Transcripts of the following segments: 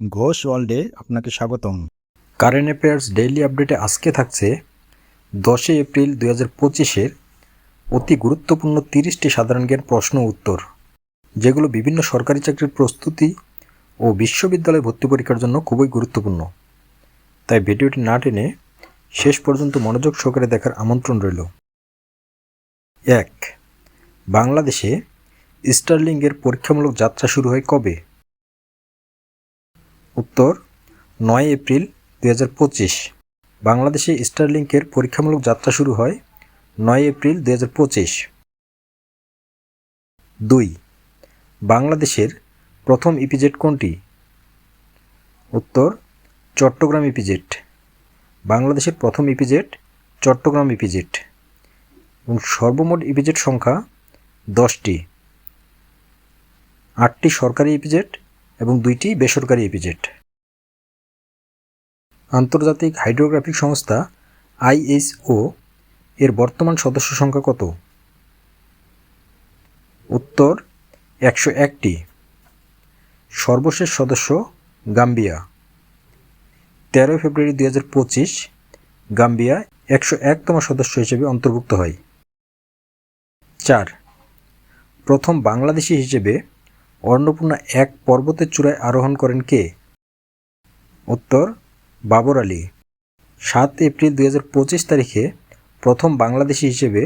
ঘোষ ওয়ার্ল্ডে আপনাকে স্বাগতম। কারেন্ট অ্যাফেয়ার্স ডেইলি আপডেটে আজকে থাকছে দশই এপ্রিল দুই হাজার পঁচিশের অতি গুরুত্বপূর্ণ তিরিশটি সাধারণ জ্ঞান প্রশ্ন উত্তর, যেগুলো বিভিন্ন সরকারি চাকরির প্রস্তুতি ও বিশ্ববিদ্যালয় ভর্তি পরীক্ষার জন্য খুবই গুরুত্বপূর্ণ। তাই ভিডিওটি না টেনে শেষ পর্যন্ত মনোযোগ সহকারে দেখার আমন্ত্রণ রইল। এক, বাংলাদেশে স্টার্লিংয়ের পরীক্ষামূলক যাত্রা শুরু হয় কবে? উত্তর, নয় এপ্রিল দুই হাজার পঁচিশ। বাংলাদেশে স্টারলিংকের পরীক্ষামূলক যাত্রা শুরু হয় নয় এপ্রিল দুই হাজার পঁচিশ। দুই, বাংলাদেশের প্রথম ইপিজেট কোনটি? উত্তর, চট্টগ্রাম ইপিজেট বাংলাদেশের প্রথম ইপিজেট চট্টগ্রাম ইপিজেট এবং সর্বমোট ইপিজেট সংখ্যা দশটি। আটটি সরকারি ইপিজেট এবং দুইটি বেসরকারি ইপিজেট আন্তর্জাতিক হাইড্রোগ্রাফিক সংস্থা আইএসও এর বর্তমান সদস্য সংখ্যা কত? উত্তর, একশো একটি। সর্বশেষ সদস্য গাম্বিয়া। তেরোই ফেব্রুয়ারি দুই হাজার পঁচিশ গাম্বিয়া একশো একতম সদস্য হিসেবে অন্তর্ভুক্ত হয়। চার, প্রথম বাংলাদেশি হিসেবে অন্নপূর্ণা এক পর্বতের চূড়ায় আরোহণ করেন কে? উত্তর, বাবর আলী। সাত এপ্রিল দু হাজার পঁচিশ তারিখে প্রথম বাংলাদেশি হিসেবে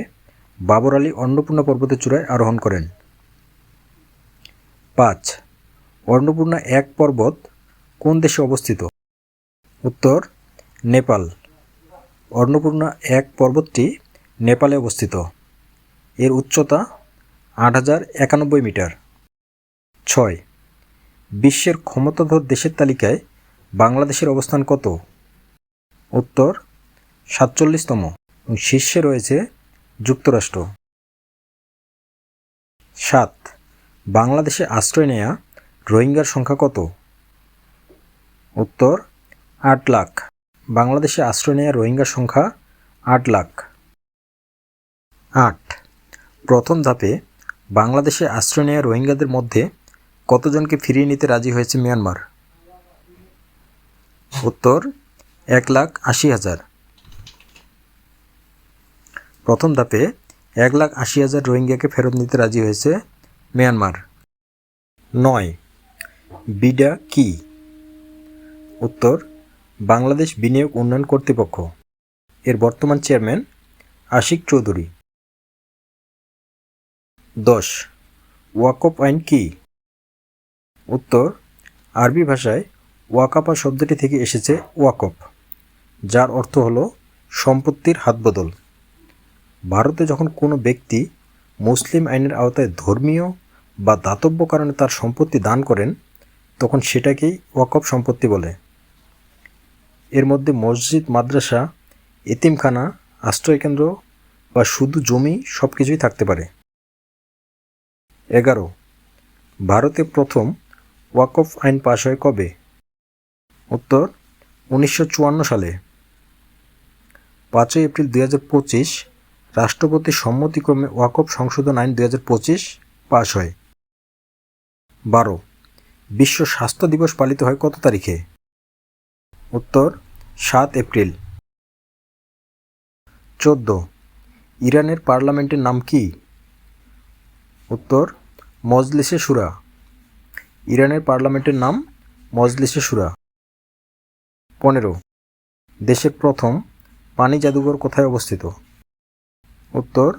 বাবর আলী অন্নপূর্ণা পর্বতের চূড়ায় আরোহণ করেন। পাঁচ, অন্নপূর্ণা এক পর্বত কোন দেশে অবস্থিত? উত্তর, নেপাল। অন্নপূর্ণা এক পর্বতটি নেপালে অবস্থিত। এর উচ্চতা আট হাজার একানব্বই মিটার। ছয়। বিশ্বের ক্ষমতাধর দেশের তালিকায় বাংলাদেশের অবস্থান কত? উত্তর, সাতচল্লিশতম। এবং শীর্ষে রয়েছে যুক্তরাষ্ট্র। সাত। বাংলাদেশে আশ্রয় নেয়া রোহিঙ্গার সংখ্যা কত? উত্তর, আট লাখ। বাংলাদেশে আশ্রয় নেয়া রোহিঙ্গার সংখ্যা আট লাখ। আট। প্রথম ধাপে বাংলাদেশে আশ্রয় নেয়া রোহিঙ্গাদের মধ্যে কতজনকে ফিরিয়ে নিতে রাজি হয়েছে মিয়ানমার? উত্তর, এক লাখ আশি হাজার। প্রথম ধাপে এক লাখ আশি হাজার রোহিঙ্গাকে ফেরত নিতে রাজি হয়েছে মিয়ানমার। নয়, বিডা কি? উত্তর, বাংলাদেশ বিনিয়োগ উন্নয়ন কর্তৃপক্ষ। এর বর্তমান চেয়ারম্যান আশিক চৌধুরী। দশ, ওয়াকফ আইন কি? উত্তর, আরবি ভাষায় ওয়াকাপা শব্দটি থেকে এসেছে ওয়াকফ যার অর্থ হল সম্পত্তির হাতবদল। ভারতে যখন কোনো ব্যক্তি মুসলিম আইনের আওতায় ধর্মীয় বা দাতব্য কারণে তার সম্পত্তি দান করেন, তখন সেটাকেই ওয়াকফ সম্পত্তি বলে। এর মধ্যে মসজিদ, মাদ্রাসা, এতিমখানা, আশ্রয়কেন্দ্র বা শুধু জমি সব কিছুই থাকতে পারে। এগারো, ভারতে প্রথম ওয়াকফ আইন পাশ হয় কবে? উত্তর, উনিশশো চুয়ান্ন সালে। পাঁচই এপ্রিল দুই হাজার পঁচিশ রাষ্ট্রপতির সম্মতিক্রমে ওয়াকফ সংশোধন আইন দুই হাজার পঁচিশ পাশ হয়। বারো, বিশ্ব স্বাস্থ্য দিবস পালিত হয় কত তারিখে? উত্তর, সাত এপ্রিল। চোদ্দ, ইরানের পার্লামেন্টের নাম কি? উত্তর, মজলিসে সুরা। ইরানের পার্লামেন্টের নাম মজলিসে সুরা। পনেরো দেশের প্রথম পানি জাদুঘর কোথায় অবস্থিত? উত্তর,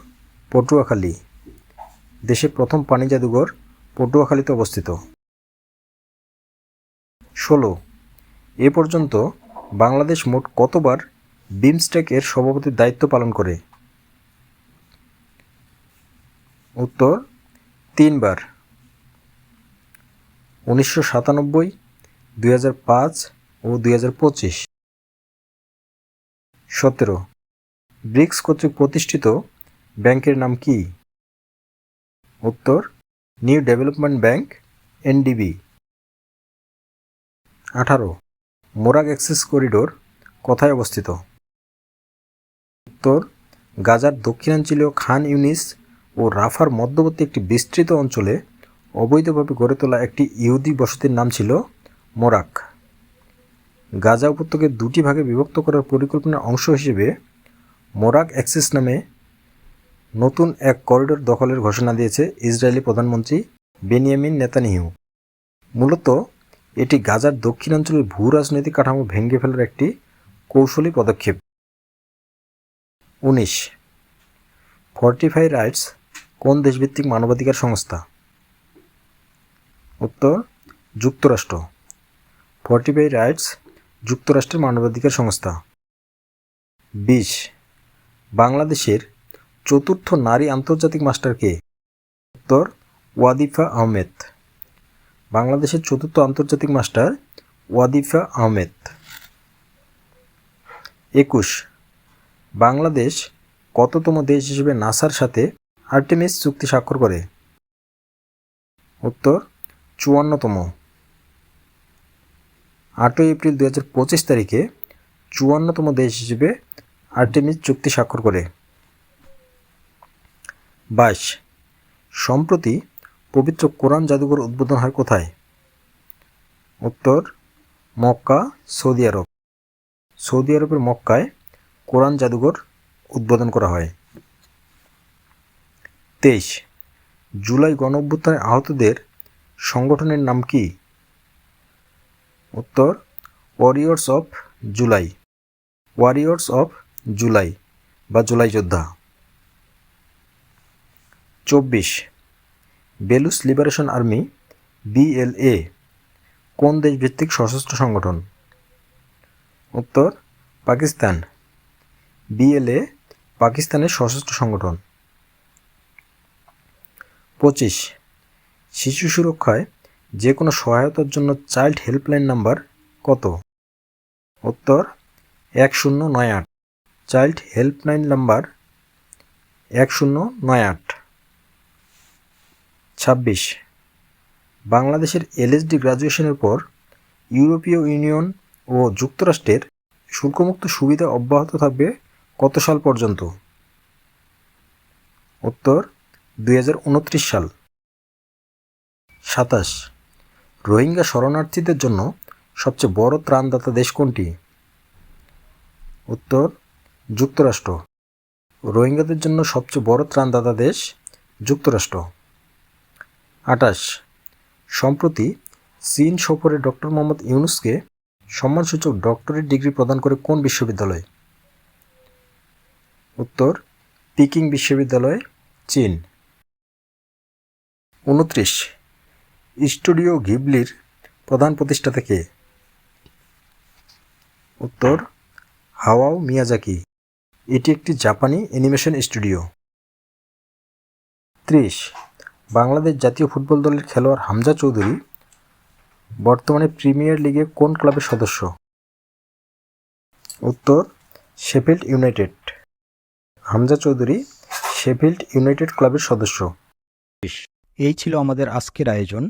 পটুয়াখালী। দেশের প্রথম পানি জাদুঘর পটুয়াখালীতে অবস্থিত। ষোলো, এ পর্যন্ত বাংলাদেশ মোট কতবার বিমস্টেক এর সভাপতির দায়িত্ব পালন করে? উত্তর, তিনবার। উনিশশো সাতানব্বই, দুই ও দুই সতেরো। ব্রিক্স কর্তৃক প্রতিষ্ঠিত ব্যাংকের নাম কি? উত্তর, নিউ ডেভেলপমেন্ট ব্যাংক, এনডিবি। আঠারো। মোরাগ অ্যাক্সেস করিডোর কোথায় অবস্থিত? উত্তর, গাজার দক্ষিণাঞ্চলীয় খান ইউনিস ও রাফার মধ্যবর্তী একটি বিস্তৃত অঞ্চলে অবৈধভাবে গড়ে তোলা একটি ইহুদি বসতির নাম ছিল মোরাক। গাজা উপত্যকে দুটি ভাগে বিভক্ত করার পরিকল্পনার অংশ হিসেবে মোরাক অ্যাক্সিস নামে নতুন এক করিডোর দখলের ঘোষণা দিয়েছে ইসরায়েলি প্রধানমন্ত্রী বেনিয়ামিন নেতানিহু মূলত, এটি গাজার দক্ষিণাঞ্চলের ভূ রাজনৈতিক কাঠামো ভেঙে ফেলার একটি কৌশলী পদক্ষেপ। উনিশ ফর্টিফাই রাইটস কোন দেশভিত্তিক মানবাধিকার সংস্থা? উত্তর যুক্তরাষ্ট্র। ফর্টিফাই রাইটস যুক্তরাষ্ট্রের মানবাধিকার সংস্থা। বিশ। বাংলাদেশের চতুর্থ নারী আন্তর্জাতিক মাস্টার কে উত্তর ওয়াদিফা আহমেদ। বাংলাদেশের চতুর্থ আন্তর্জাতিক মাস্টার ওয়াদিফা আহমেদ। একুশ। বাংলাদেশ কততম দেশ হিসেবে নাসার সাথে আর্টেমিস চুক্তি স্বাক্ষর করে? উত্তর চুয়ান্নতম। আটই এপ্রিল দু হাজার পঁচিশ তারিখে চুয়ান্নতম দেশ হিসেবে আর্টেমিস চুক্তি স্বাক্ষর করে। বাইশ, সম্প্রতি পবিত্র কোরআন জাদুঘর উদ্বোধন হয় কোথায়? উত্তর, মক্কা, সৌদি আরব। সৌদি আরবের মক্কায় কোরআন জাদুঘর উদ্বোধন করা হয়। তেইশ, জুলাই গণ আহতদের সংগঠনের নাম কি? উত্তর warriors of July warriors of July বা জুলাই যোদ্ধা। চব্বিশ বেলুস লিবারেশন আর্মি বিএলএ কোন দেশভিত্তিক সশস্ত্র সংগঠন? উত্তর, পাকিস্তান। বিএলএ পাকিস্তানের সশস্ত্র সংগঠন। পঁচিশ শিশু সুরক্ষায় যে কোনো সহায়তার জন্য চাইল্ড হেল্পলাইন নাম্বার কত? উত্তর, এক শূন্য নয় আট। চাইল্ড হেল্পলাইন নাম্বার এক শূন্য নয় আট। ছাব্বিশ। বাংলাদেশের এলএসডি গ্রাজুয়েশনের পর ইউরোপীয় ইউনিয়ন ও যুক্তরাষ্ট্রের শুল্কমুক্ত সুবিধা অব্যাহত থাকবে কত সাল পর্যন্ত? উত্তর দু হাজার উনত্রিশ সাল। সাতাশ। রোহিঙ্গা শরণার্থীদের জন্য সবচেয়ে বড় ত্রাণদাতা দেশ কোনটি? উত্তর, যুক্তরাষ্ট্র। রোহিঙ্গাদের জন্য সবচেয়ে বড় ত্রাণদাতা দেশ যুক্তরাষ্ট্র। আটাশ সম্প্রতি চীন সফরে ডক্টর মোহাম্মদ ইউনুসকে সম্মানসূচক ডক্টরেট ডিগ্রি প্রদান করে কোন বিশ্ববিদ্যালয়? উত্তর, পিকিং বিশ্ববিদ্যালয়, চীন। উনত্রিশ। স্টুডিও ঘিবলির প্রধান প্রতিষ্ঠাতা কে উত্তর, হাওয়াও মিয়াজাকি। এটি একটি জাপানি অ্যানিমেশন স্টুডিও। ত্রিশ, বাংলাদেশ জাতীয় ফুটবল দলের খেলোয়াড় হামজা চৌধুরী বর্তমানে প্রিমিয়ার লিগে কোন ক্লাবের সদস্য? উত্তর, Sheffield United. Hamza Chowdhury Sheffield United ক্লাবের সদস্য। এই ছিল আমাদের আজকের আয়োজন।